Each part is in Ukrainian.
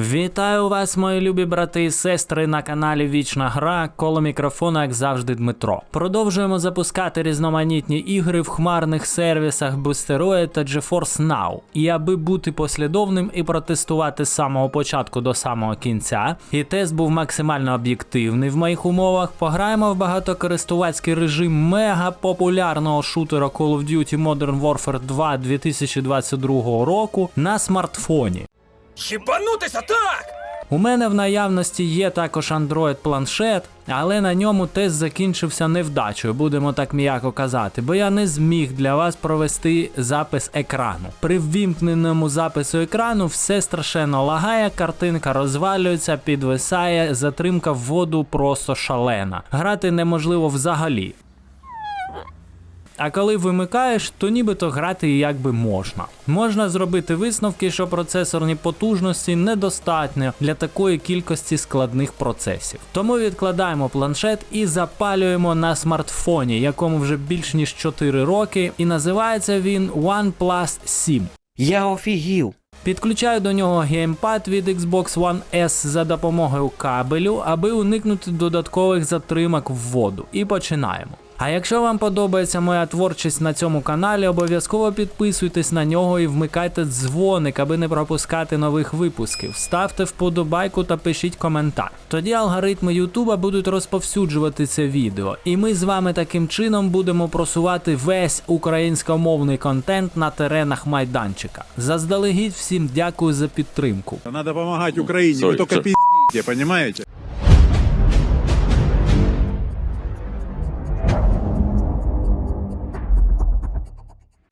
Вітаю вас, мої любі брати і сестри, на каналі Вічна Гра. Коло мікрофона, як завжди, Дмитро. Продовжуємо запускати різноманітні ігри в хмарних сервісах Boosteroid та GeForce Now. І аби бути послідовним і протестувати з самого початку до самого кінця, і тест був максимально об'єктивний в моїх умовах, пограємо в багатокористувацький режим мега популярного шутера Call of Duty Modern Warfare 2 2022 року на смартфоні. Хібанутися так! У мене в наявності є також Android планшет, але на ньому тест закінчився невдачею, будемо так м'яко казати, бо я не зміг для вас провести запис екрану. При ввімкненому запису екрану все страшенно лагає, картинка розвалюється, підвисає, затримка вводу просто шалена. Грати неможливо взагалі. А коли вимикаєш, то нібито грати якби можна. Можна зробити висновки, що процесорні потужності недостатньо для такої кількості складних процесів. Тому відкладаємо планшет і запалюємо на смартфоні, якому вже більш ніж 4 роки, і називається він OnePlus 7. Я офігів. Підключаю до нього геймпад від Xbox One S за допомогою кабелю, аби уникнути додаткових затримок в воду. І починаємо. А якщо вам подобається моя творчість на цьому каналі, обов'язково підписуйтесь на нього і вмикайте дзвоник, аби не пропускати нових випусків. Ставте вподобайку та пишіть коментар. Тоді алгоритми Ютуба будуть розповсюджувати це відео, і ми з вами таким чином будемо просувати весь українськомовний контент на теренах майданчика. Заздалегідь всім дякую за підтримку. Надо помогать Украине, Стой, вы только стой.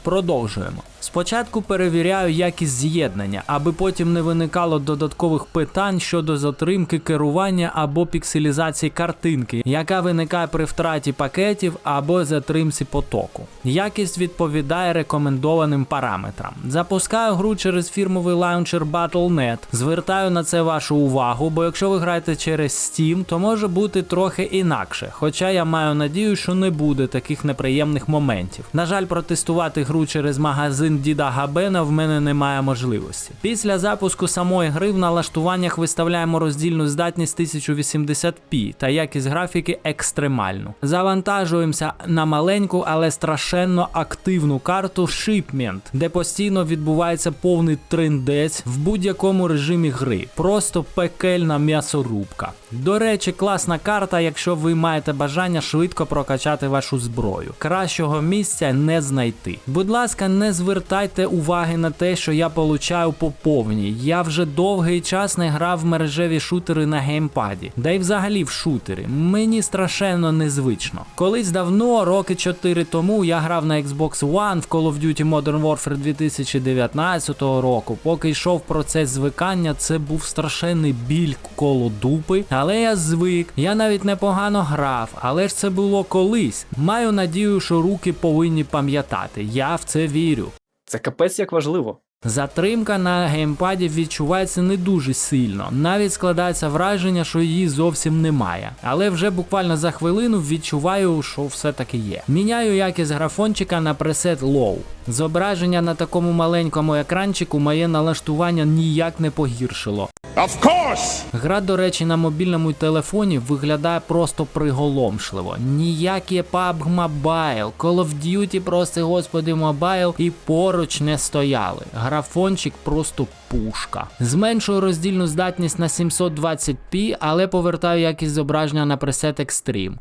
Продовжуємо. Спочатку перевіряю якість з'єднання, аби потім не виникало додаткових питань щодо затримки керування або пікселізації картинки, яка виникає при втраті пакетів або затримці потоку. Якість відповідає рекомендованим параметрам. Запускаю гру через фірмовий лаунчер Battle.net. Звертаю на це вашу увагу, бо якщо ви граєте через Steam, то може бути трохи інакше. Хоча я маю надію, що не буде таких неприємних моментів. На жаль, протестувати гру через магазин Діда Габена в мене немає можливості. Після запуску самої гри в налаштуваннях виставляємо роздільну здатність 1080p та якість графіки екстремальну. Завантажуємося на маленьку, але страшенно активну карту Shipment, де постійно відбувається повний трендець в будь-якому режимі гри. Просто пекельна м'ясорубка. До речі, класна карта, якщо ви маєте бажання швидко прокачати вашу зброю. Кращого місця не знайти. Будь ласка, не звертайте уваги на те, що я получаю по повній. Я вже довгий час не грав в мережеві шутери на геймпаді, да й взагалі в шутери. Мені страшенно незвично. Колись давно, роки 4 тому, я грав на Xbox One в Call of Duty Modern Warfare 2019 року. Поки йшов процес звикання, це був страшенний біль коло дупи. Але я звик, я навіть непогано грав, але ж це було колись. Маю надію, що руки повинні пам'ятати. Я в це вірю. Це капець як важливо. Затримка на геймпаді відчувається не дуже сильно. Навіть складається враження, що її зовсім немає. Але вже буквально за хвилину відчуваю, що все таки є. Міняю якість графончика на пресет Low. Зображення на такому маленькому екранчику моє налаштування ніяк не погіршило. Of course! Гра, до речі, на мобільному телефоні виглядає просто приголомшливо. Ніякі PUBG Mobile, Call of Duty, прости господи, Mobile і поруч не стояли. Графончик просто пушка. Зменшую роздільну здатність на 720p, але повертаю якість зображення на пресет Extreme.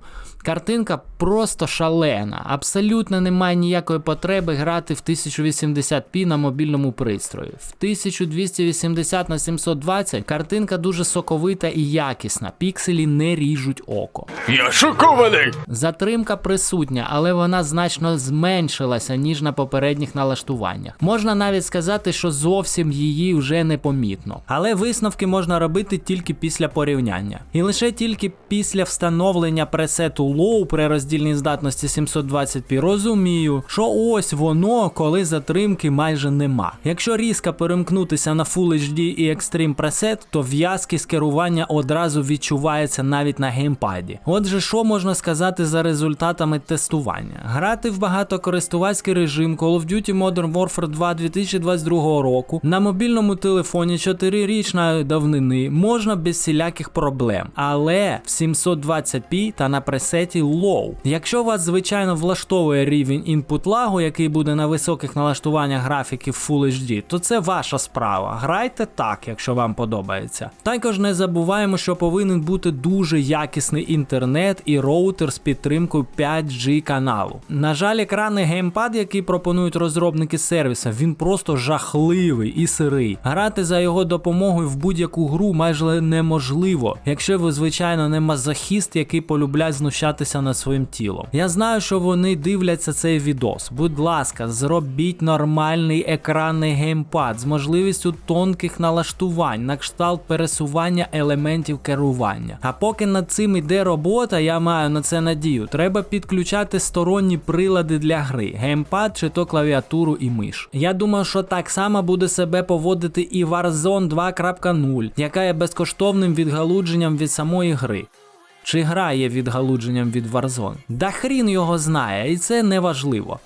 Картинка просто шалена. Абсолютно немає ніякої потреби грати в 1080p на мобільному пристрої. В 1280 на 720 картинка дуже соковита і якісна. Пікселі не ріжуть око. Я шокований! Затримка присутня, але вона значно зменшилася, ніж на попередніх налаштуваннях. Можна навіть сказати, що зовсім її вже не помітно. Але висновки можна робити тільки після порівняння. І лише тільки після встановлення пресету Low при роздільній здатності 720p розумію, що ось воно, коли затримки майже нема. Якщо різко перемкнутися на Full HD і Extreme Preset, то в'язкість керування одразу відчувається навіть на геймпаді. Отже, що можна сказати за результатами тестування? Грати в багатокористувацький режим Call of Duty Modern Warfare 2 2022 року на мобільному телефоні 4-річної давнини можна без всіляких проблем, але в 720p та на пресеті Low. Якщо вас звичайно влаштовує рівень інпут лагу, який буде на високих налаштуваннях графіків Full HD, то це ваша справа. Грайте так, якщо вам подобається. Також не забуваємо, що повинен бути дуже якісний інтернет і роутер з підтримкою 5G каналу. На жаль, екранний геймпад, який пропонують розробники сервіса, він просто жахливий і сирий. Грати за його допомогою в будь-яку гру майже неможливо, якщо ви, звичайно, не мазохіст, який полюбляє знущатися над своїм тілом. Я знаю, що вони дивляться цей відос. Будь ласка, зробіть нормальний екранний геймпад з можливістю тонких налаштувань на кшталт пересування елементів керування. А поки над цим іде робота, я маю на це надію. Треба підключати сторонні прилади для гри, геймпад чи то клавіатуру і миш. Я думаю, що так само буде себе поводити і Warzone 2.0, яка є безкоштовним відгалудженням від самої гри. Чи гра є відгалудженням від Warzone? Да хрін його знає, і це не важливо.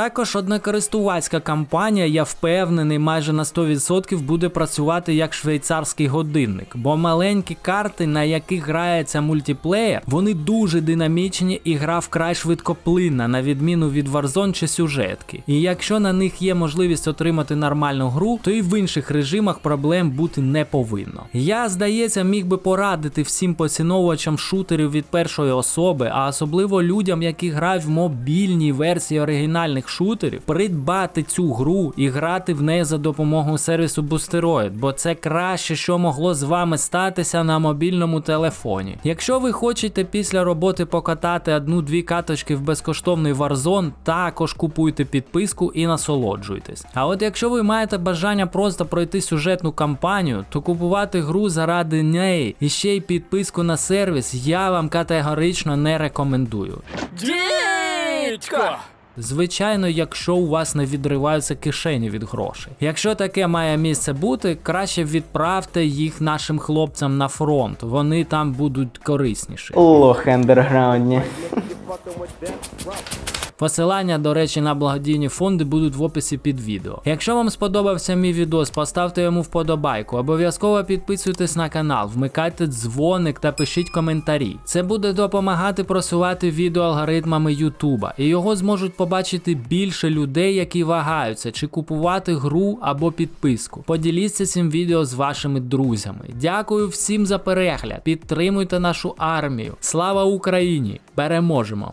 Також однокористувацька кампанія, я впевнений, майже на 100% буде працювати як швейцарський годинник, бо маленькі карти, на яких грається мультиплеєр, вони дуже динамічні і гра вкрай швидкоплинна, на відміну від Warzone чи сюжетки. І якщо на них є можливість отримати нормальну гру, то і в інших режимах проблем бути не повинно. Я, здається, міг би порадити всім поціновувачам шутерів від першої особи, а особливо людям, які грають в мобільній версії оригінальних шутерів, придбати цю гру і грати в неї за допомогою сервісу Boosteroid, бо це краще, що могло з вами статися на мобільному телефоні. Якщо ви хочете після роботи покатати одну-дві каточки в безкоштовний Warzone, також купуйте підписку і насолоджуйтесь. А от якщо ви маєте бажання просто пройти сюжетну кампанію, то купувати гру заради неї і ще й підписку на сервіс я вам категорично не рекомендую. Дідько! Звичайно, якщо у вас не відриваються кишені від грошей. Якщо таке має місце бути, краще відправте їх нашим хлопцям на фронт. Вони там будуть корисніші. Лох андерграундні. Посилання, до речі, на благодійні фонди будуть в описі під відео. Якщо вам сподобався мій відос, поставте йому вподобайку. Обов'язково підписуйтесь на канал, вмикайте дзвоник та пишіть коментарі. Це буде допомагати просувати відео алгоритмами Ютуба, і його зможуть побачити більше людей, які вагаються, чи купувати гру або підписку. Поділіться цим відео з вашими друзями. Дякую всім за перегляд. Підтримуйте нашу армію. Слава Україні! Переможемо!